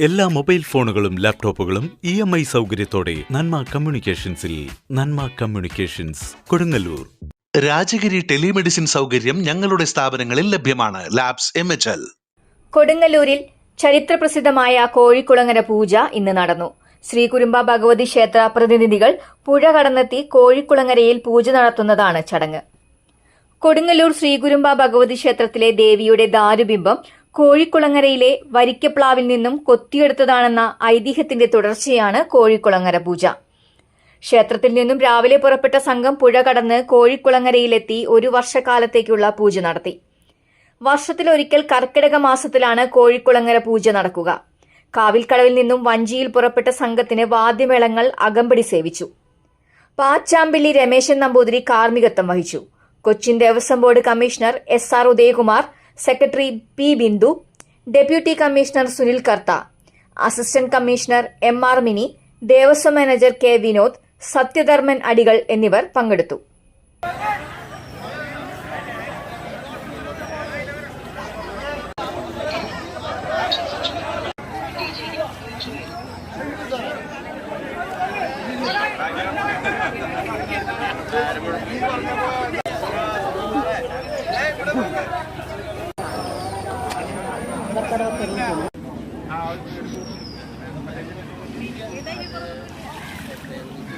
എല്ലാ മൊബൈൽ ഫോണുകളും ലാപ്ടോപ്പുകളും ഇ എം ഐ സൗകര്യത്തോടെ നന്മ കമ്മ്യൂണിക്കേഷൻസിൽ നന്മ കമ്മ്യൂണിക്കേഷൻസ് കൊടുങ്ങല്ലൂർ. രാജഗിരി ടെലിമെഡിസിൻ സൗകര്യം ഞങ്ങളുടെ സ്ഥാപനങ്ങളിൽ ലഭ്യമാണ്. Labs M H L. കൊടുങ്ങല്ലൂരിൽ ചരിത്രപ്രസിദ്ധമായ കോഴിക്കുളങ്ങര പൂജ ഇന്ന് നടന്നു. ശ്രീകുരുമ്പ ഭഗവതി ക്ഷേത്ര പ്രതിനിധികൾ പുഴ കടന്നെത്തി കോഴിക്കുളങ്ങരയിൽ പൂജ നടത്തുന്നതാണ് ചടങ്ങ്. കൊടുങ്ങല്ലൂർ ശ്രീകുരുമ്പ ഭഗവതി ക്ഷേത്രത്തിലെ ദേവിയുടെ ദാരുബിംബം കോഴിക്കുളങ്ങരയിലെ വരിക്കപ്ലാവിൽ നിന്നും കൊത്തിയെടുത്തതാണെന്ന ഐതിഹ്യത്തിന്റെ തുടർച്ചയാണ് കോഴിക്കുളങ്ങര പൂജ. ക്ഷേത്രത്തിൽ നിന്നും രാവിലെ പുറപ്പെട്ട സംഘം പുഴ കടന്ന് കോഴിക്കുളങ്ങരയിലെത്തി ഒരു വർഷക്കാലത്തേക്കുള്ള പൂജ നടത്തി. വർഷത്തിലൊരിക്കൽ കർക്കിടക മാസത്തിലാണ് കോഴിക്കുളങ്ങര പൂജ നടക്കുക. കാവിൽക്കടവിൽ നിന്നും വഞ്ചിയിൽ പുറപ്പെട്ട സംഘത്തിന് വാദ്യമേളങ്ങൾ അകമ്പടി സേവിച്ചു. പാച്ചാമ്പിള്ളി രമേശൻ നമ്പൂതിരി കാർമ്മികത്വം വഹിച്ചു. Cochin Devaswom board commissioner S R Udayakumar secretary P Bindu deputy commissioner Sunil Kartha assistant commissioner M R Mini Devaswom manager K Vinod Sathyadharman Adikal എന്നിവർ പങ്കെടുത്തു. Thank you.